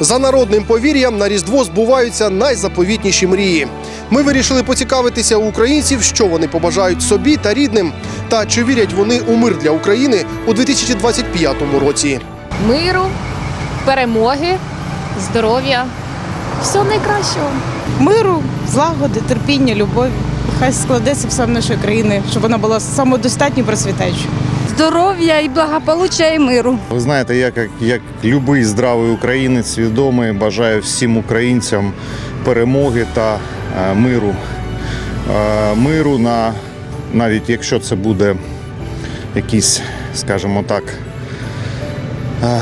За народним повір'ям на Різдво збуваються найзаповітніші мрії. Ми вирішили поцікавитися у українців, що вони побажають собі та рідним, та чи вірять вони у мир для України у 2025 році. миру, перемоги, здоров'я, всього найкращого. миру, злагоди, терпіння, любові. Хай складеться все в нашої країни, щоб вона була самодостатньо процвітаючою. Здоров'я і благополуччя і миру. Ви знаєте, я як, як любий здравий українець, свідомий, бажаю всім українцям перемоги та е, миру. Е, миру на навіть якщо це буде якийсь, скажімо так, е,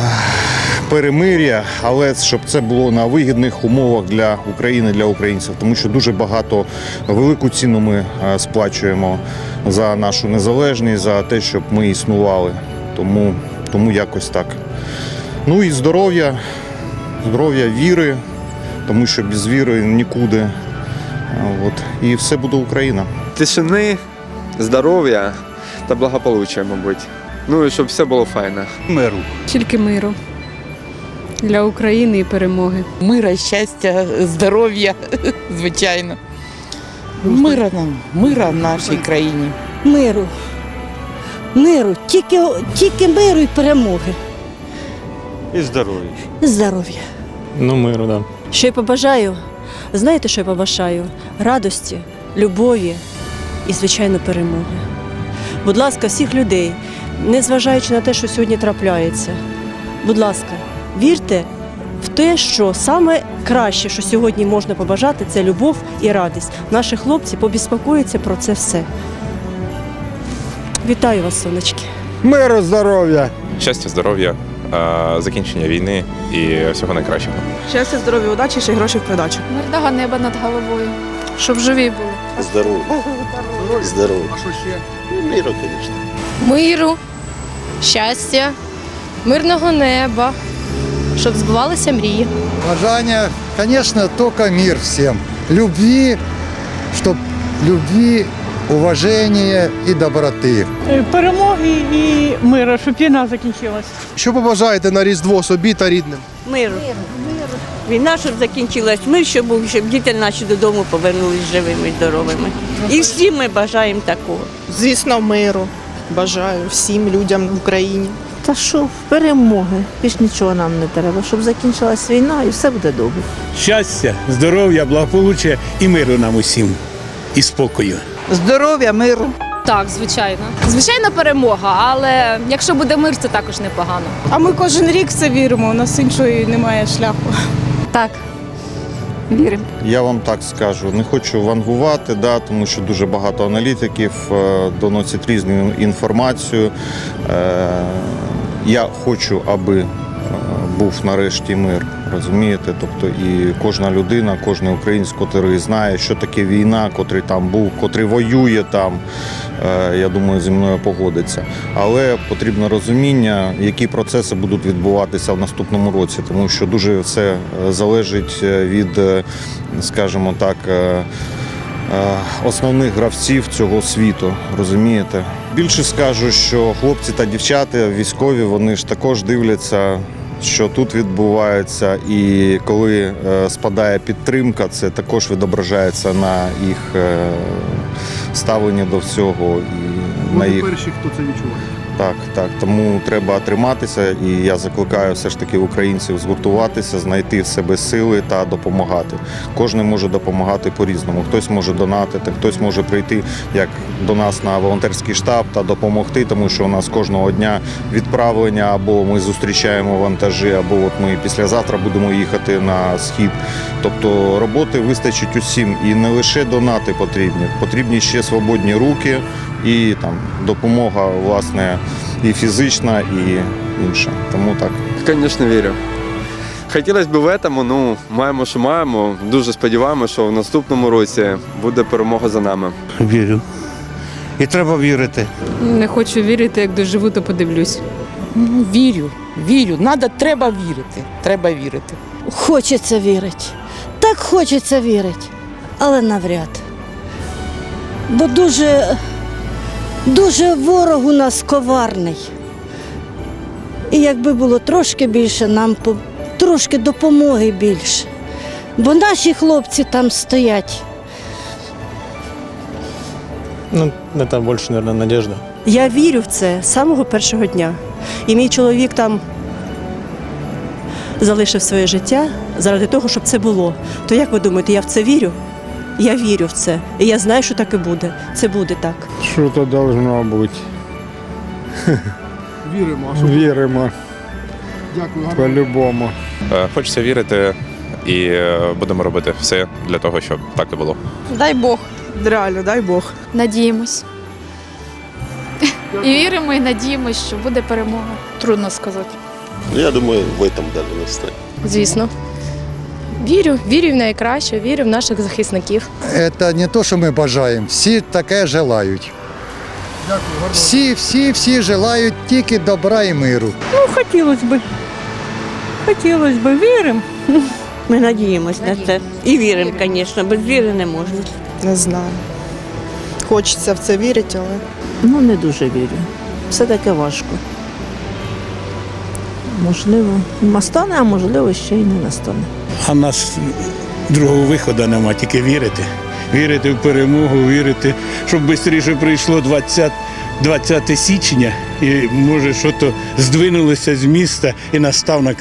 перемир'я, але щоб це було на вигідних умовах для України, для українців, тому що дуже багато велику ціну ми е, сплачуємо за нашу незалежність, за те, щоб ми існували. Тому, тому якось так. Ну і здоров'я, здоров'я, віри, тому що без віри нікуди. От. І все буде Україна. тишини, здоров'я та благополуччя, мабуть. Ну і щоб все було файно. миру. Тільки миру для України і перемоги. Мира, щастя, здоров'я, звичайно. Мира нам, мира в нашій країні. Миру. Миру. Тільки, тільки миру і перемоги. І здоров'я. І здоров'я. Ну, миру, да. Що я побажаю? Знаєте, що я побажаю? Радості, любові і, звичайно, перемоги. Будь ласка, всіх людей, незважаючи на те, що сьогодні трапляється, будь ласка, вірте в те, що саме краще, що сьогодні можна побажати, це любов і радість. Наші хлопці побіспокоються про це все. Вітаю вас, сонечки! Миру, здоров'я. щастя, здоров'я, закінчення війни і всього найкращого. Щастя, здоров'я, удачі, ще й грошей в придачу. Мирного неба над головою, щоб живі були. Здорово. Здорово. А що ще? Миру, звісно. Миру, щастя, мирного неба, щоб збувалися мрії. Бажання, звісно, тільки мир всім. Любві, щоб любві, уваження і доброти. Перемоги і миру, щоб війна закінчилась. Що побажаєте на Різдво собі та рідним? Миру. Війна, щоб закінчилась, мир, щоб був, щоб діти наші додому повернулись живими і здоровими. І всі ми бажаємо такого. Звісно, миру. Бажаю всім людям в Україні. Та що, перемоги. Більш нічого нам не треба, щоб закінчилась війна і все буде добре. Щастя, здоров'я, благополуччя і миру нам усім. І спокою. Здоров'я, миру. Так, звичайно. Звичайно, перемога, але якщо буде мир, це також непогано. А ми кожен рік це віримо, у нас іншої немає шляху. Так, віримо. Я вам так скажу, не хочу вангувати, да, тому що дуже багато аналітиків е, доносять різну інформацію. Е, я хочу, аби е, був нарешті мир. Розумієте? Тобто і кожна людина, кожен українець, котрий знає, що таке війна, котрий там був, котрий воює там, е, я думаю, зі мною погодиться. Але потрібно розуміння, які процеси будуть відбуватися в наступному році, тому що дуже все е, залежить від, скажімо так. Основних гравців цього світу, розумієте? Більше скажу, що хлопці та дівчата військові, вони ж також дивляться, що тут відбувається, і коли е, спадає підтримка, це також відображається на їх ставлення ставленні до всього і на їх перші, хто це відчуває. Так, так. Тому треба триматися, і я закликаю все ж таки українців згуртуватися, знайти в себе сили та допомагати. Кожен може допомагати по-різному. Хтось може донатити, хтось може прийти як до нас на волонтерський штаб та допомогти, тому що у нас кожного дня відправлення або ми зустрічаємо вантажі, або от ми післязавтра будемо їхати на схід. Тобто роботи вистачить усім, і не лише донати потрібні, потрібні ще свободні руки і там допомога, власне, і фізична, і інша. Тому так. Звісно, вірю. Хотілося б в этому, ну, маємо, що маємо. Дуже сподіваємося, що в наступному році буде перемога за нами. Вірю. І треба вірити. Не хочу вірити, як доживу, то подивлюсь. Ну, вірю, вірю. Надо, треба вірити. Треба вірити. Хочеться вірити. Так хочеться вірити, але навряд. Бо дуже, дуже ворог у нас коварний. І якби було трошки більше нам трошки допомоги більше. Бо наші хлопці там стоять. Ну, на там більше, мабуть, надежда. Я вірю в це з самого першого дня. І мій чоловік там залишив своє життя заради того, щоб це було. То як ви думаєте, я в це вірю? Я вірю в це. І я знаю, що так і буде. Це буде так. Що то должно бути? Віримо. Що Віримо дякую. по-любому. Е, Хочеться вірити і е, будемо робити все для того, щоб так і було. Дай Бог. Реально, дай Бог. Надіємось. І віримо, і надіємось, що буде перемога. Трудно сказати. Я думаю, в этом даже не. Звісно. Вірю, вірю в найкраще, вірю в наших захисників. Це не те, що ми бажаємо. Всі таке желають. Дякую. Всі, всі, всі желають тільки добра і миру. Ну, хотілося б. Хотілося б, віримо. Ми надіємось на це. І віримо, звісно, без віри не можна. Не знаю. Хочеться в це вірити, але. Ну, не дуже вірю. Все таке важко. Можливо, настане, а можливо, ще й не настане. А в нас другого виходу нема, тільки вірити. Вірити в перемогу, вірити, щоб швидше прийшло 20, 20 січня і може щось здвинулося з міста і настав на,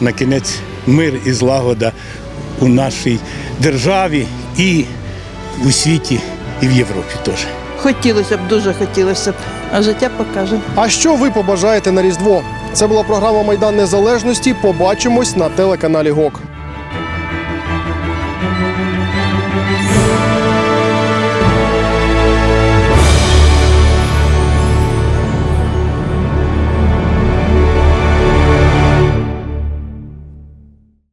на кінець мир і злагода у нашій державі і у світі, і в Європі теж. Хотілося б, дуже хотілося б. А життя покаже. А що ви побажаєте на Різдво? Це була програма Майдан Незалежності. Побачимось на телеканалі ГОК.